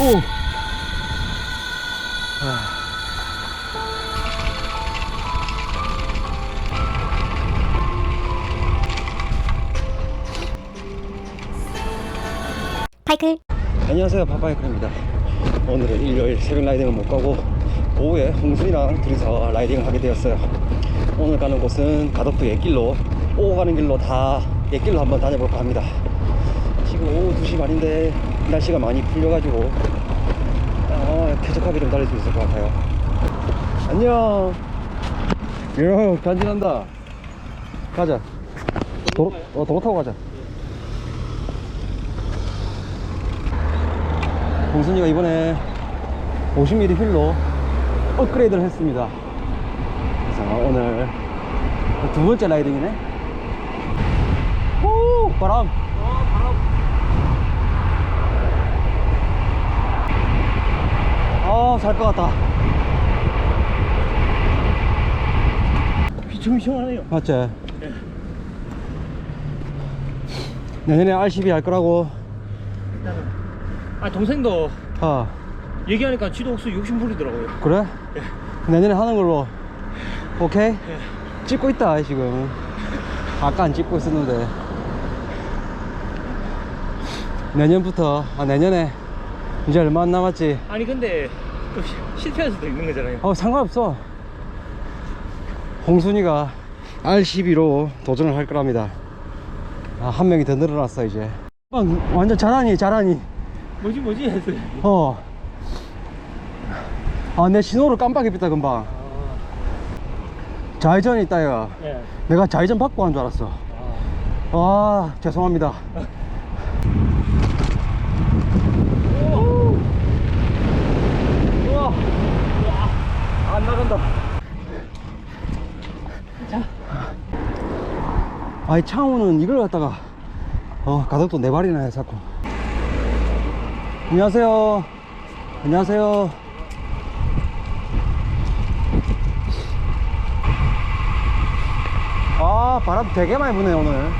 오. 파이클. 안녕하세요. 바바이크입니다. 오늘은 일요일 새벽 라이딩을 못 가고 오후에 홍순이랑 둘이서 라이딩을 하게 되었어요. 오늘 가는 곳은 가덕도 옛길로 오후 가는 길로 다 옛길로 한번 다녀볼까 합니다. 지금 오후 2시 반인데 날씨가 많이 풀려가지고 어, 쾌적하게 좀 달릴 수 있을 것 같아요 안녕 야 간지난다 가자 도로, 어, 도로 타고 가자 봉순이가 이번에 50mm 휠로 업그레이드를 했습니다. 그래서 오늘 두 번째 라이딩이네. 오, 바람. 아, 잘 것 같다. 좀 시원하네요. 맞지? 내년에 RCB 할 거라고. 아 동생도 아, 얘기하니까 지도 옥수 욕심 부리더라고요. 그래? 내년에 하는 걸로. 오케이? 예. 찍고 있다, 지금. 아까 안 찍고 있었는데. 내년부터, 아, 내년에 이제 얼마 안 남았지. 아니 근데 또 실패할 수도 있는 거잖아요. 어, 상관없어. 홍순이가 R12로 도전을 할 거랍니다. 아, 한 명이 더 늘어났어, 이제. 방, 완전 잘하니, 잘하니. 뭐지 뭐지 했어요. 어. 아, 내 신호를 깜빡했다, 금방. 좌회전이 있다, 야. 예. 내가 좌회전 받고 한 줄 알았어. 아, 죄송합니다. 안 나간다. 아이, 창호는 이걸 갖다가, 어, 가덕도 네 발이나 해, 자꾸. 안녕하세요. 안녕하세요. 아 바람 되게 많이 부네 오늘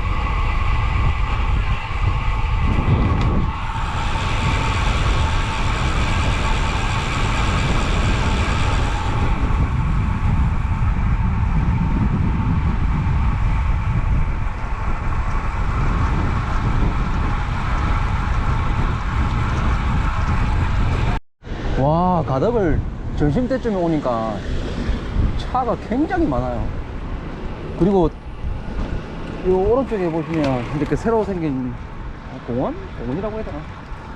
와 가덕을 점심 때쯤에 오니까 차가 굉장히 많아요 그리고 이 오른쪽에 보시면 이렇게 새로 생긴 공원? 공원이라고 해야 되나?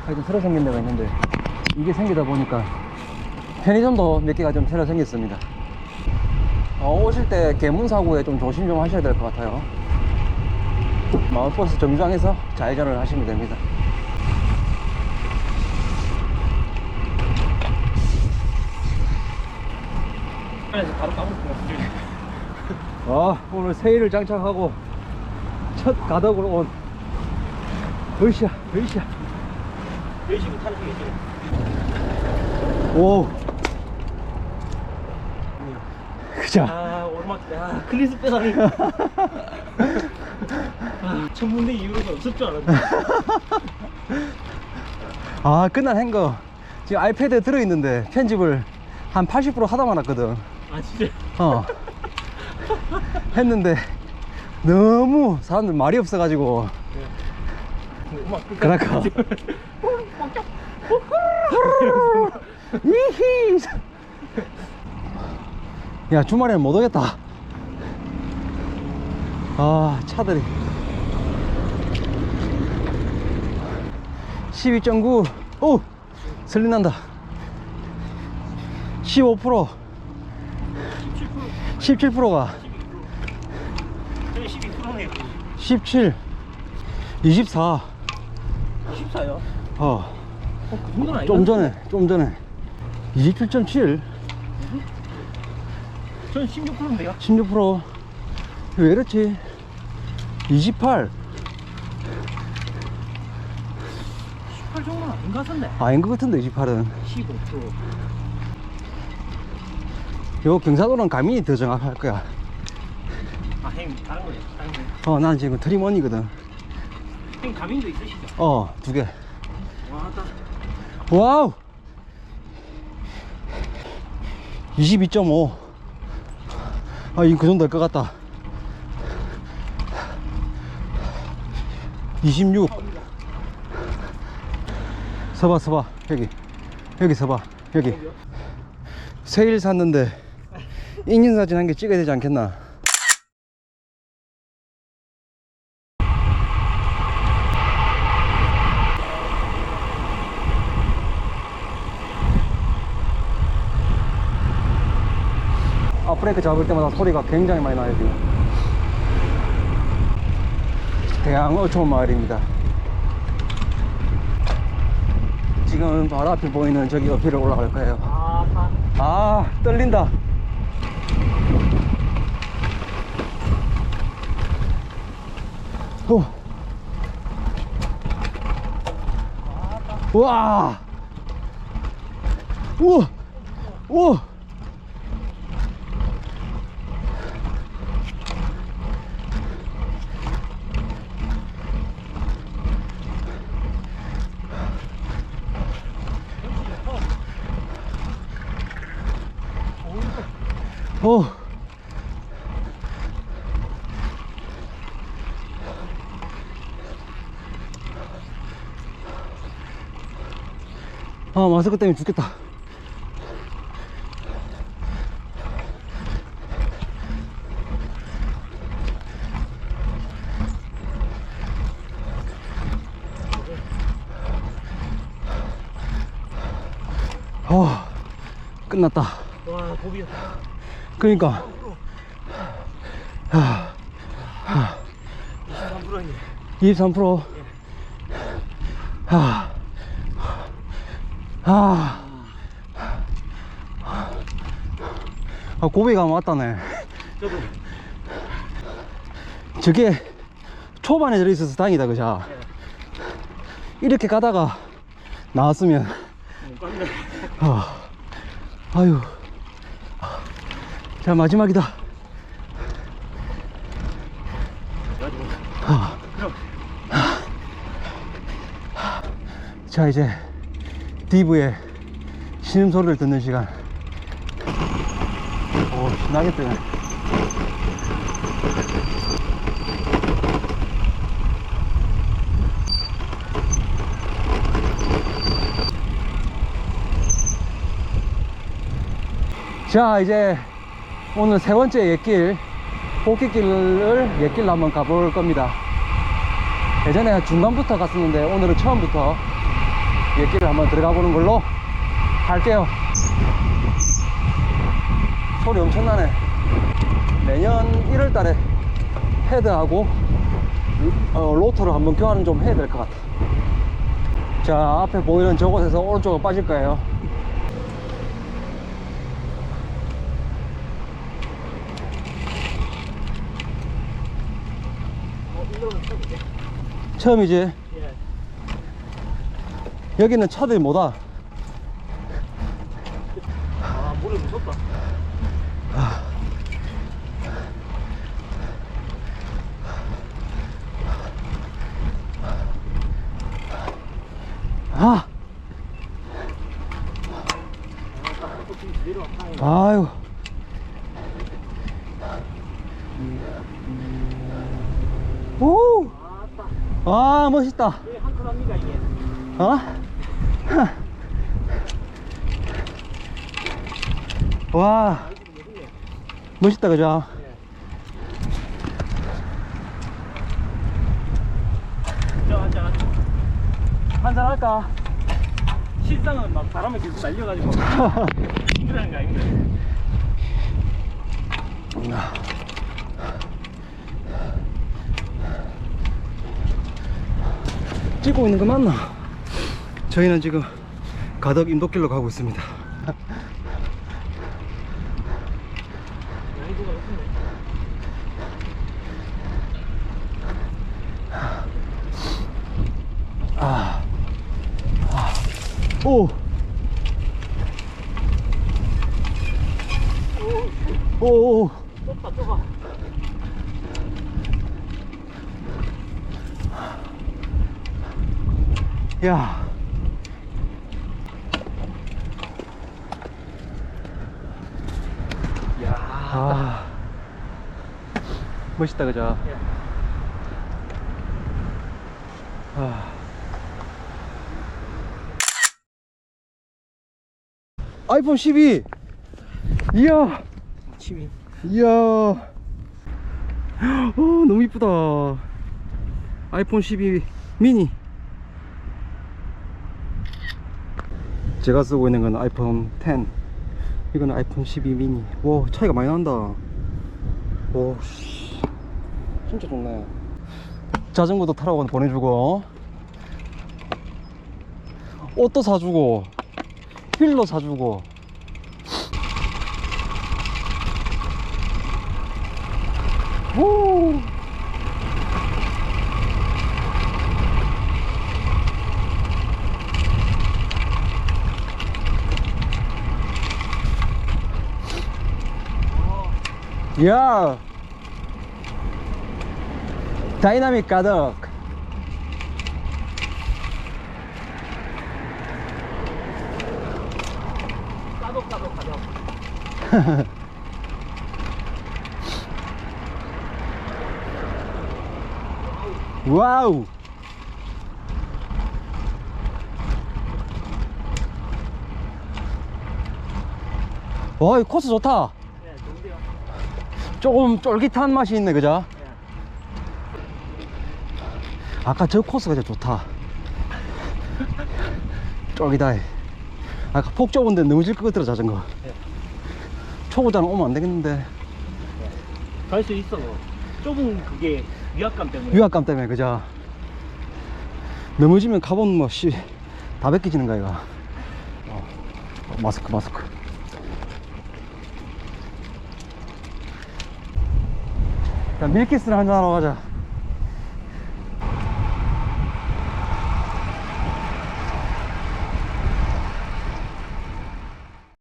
하여튼 새로 생긴 데가 있는데 이게 생기다 보니까 편의점도 몇 개가 좀 새로 생겼습니다 어, 오실 때 개문 사고에 좀 조심 좀 하셔야 될 것 같아요 마을버스 정류장에서 좌회전을 하시면 됩니다 안에서 바로 같아요. 아, 오늘 세일을 장착하고 첫 가덕으로 온 으쌰, 으쌰. 열심히 타는 게 있어요. 오. 그자. 아 오르막길. 아 클리스 빼다니. 아 천문대 이후로는 없을 줄 알았는데. 아, 끝난 행거. 지금 아이패드에 들어있는데 편집을 한 80% 하다 말았거든. 아 진짜. 어. 했는데 너무 사람들 말이 없어가지고. 음악 끝까지. 그럴까? 이히. 야, 주말에는 못 오겠다. 아, 차들이. 12.9. 오! 슬리 난다. 15%. 17%가. 저희 12%네요. 17. 24. 14요? 어. 어, 그. 좀 전에, 좀 전에. 27.7. 전 16%인데요. 16%. 왜 이렇지? 28. 18 정도는 아닌 것 같은데. 아닌 것 같은데, 28은. 15%. 요 경사도는 가민이 더 정확할 거야. 아, 형님 다른 거예요. 다른 거. 어, 난 지금 트림원이거든. 형님 가민도 있으시죠? 어, 두 개. 와, 딱. 와우 22.5 아, 이거 그 정도 될 것 같다 26 서봐 서봐 여기 여기 서봐 여기 세일 샀는데 인증사진 한 개 찍어야 되지 않겠나? 아 브레이크 잡을 때마다 소리가 굉장히 많이 나요 지금. 대양 어촌 마을입니다. 지금 바로 앞에 보이는 저기 어필을 올라갈 거예요. 아, 아. 아 떨린다 오. 우와 우와 우와 오. 아 마스크 때문에 죽겠다 어 끝났다 와, 고비였다. 그러니까 23%니. 23% 하. 하. 아, 고비가 왔다네. 저도. 저게 초반에 들어있어서 다행이다, 그죠? 이렇게 가다가 나왔으면. 아, 아유. 자, 마지막이다. 아. 자, 이제 디브의 신음소리를 듣는 시간. 오, 신나게 뜨네. 자, 이제 오늘 세 번째 옛길, 복귀길을 옛길로 한번 가볼 겁니다. 예전에 중간부터 갔었는데 오늘은 처음부터 옛길을 한번 들어가 보는 걸로 할게요. 소리 엄청나네. 내년 1월 달에 헤드하고 어, 로터를 한번 교환을 좀 해야 될 것 같아. 자, 앞에 보이는 저곳에서 오른쪽으로 빠질 거예요. 처음이지. 여기는 차들이 못 와. 아, 물이 무섭다. 아! 아유. 오! 아, 멋있다. 어? 와, 멋있다, 그죠? 자, 한잔 하자. 한잔 할까? 실상은 막 바람에 계속 날려가지고. 힘들한 거 아닙니다. 찍고 있는 거 맞나? 저희는 지금 가덕 인도길로 가고 있습니다. 아, 아, 오, 오, 오, 좁다, 좁아. 야, 아 멋있다 그죠? 예. 아. 아이폰 12 이야 취미. 이야 어, 너무 이쁘다 아이폰 12 미니 제가 쓰고 있는 건 아이폰 10 이거는 아이폰 12 미니. 와 차이가 많이 난다. 오 씨. 진짜 좋네. 자전거도 타라고 보내주고. 옷도 사주고. 휠도 사주고. 오. 야 다이나믹 가득 까덕까덕 가자. 와우 와이 코스 좋다. 조금 쫄깃한 맛이 있네 그죠? 네. 아까 저 코스가 진짜 좋다 쫄깃하게 아까 폭 좁은데 너무 질것 같더라 자전거 네. 초보자는 오면 안 되겠는데 갈 수 있어. 좁은 그게 위압감 때문에. 위압감 때문에 그죠? 넘어지면 가본 뭐씨다 벗겨지는 거야 이거 어, 어, 마스크 마스크 밀키스를 한잔 하러 가자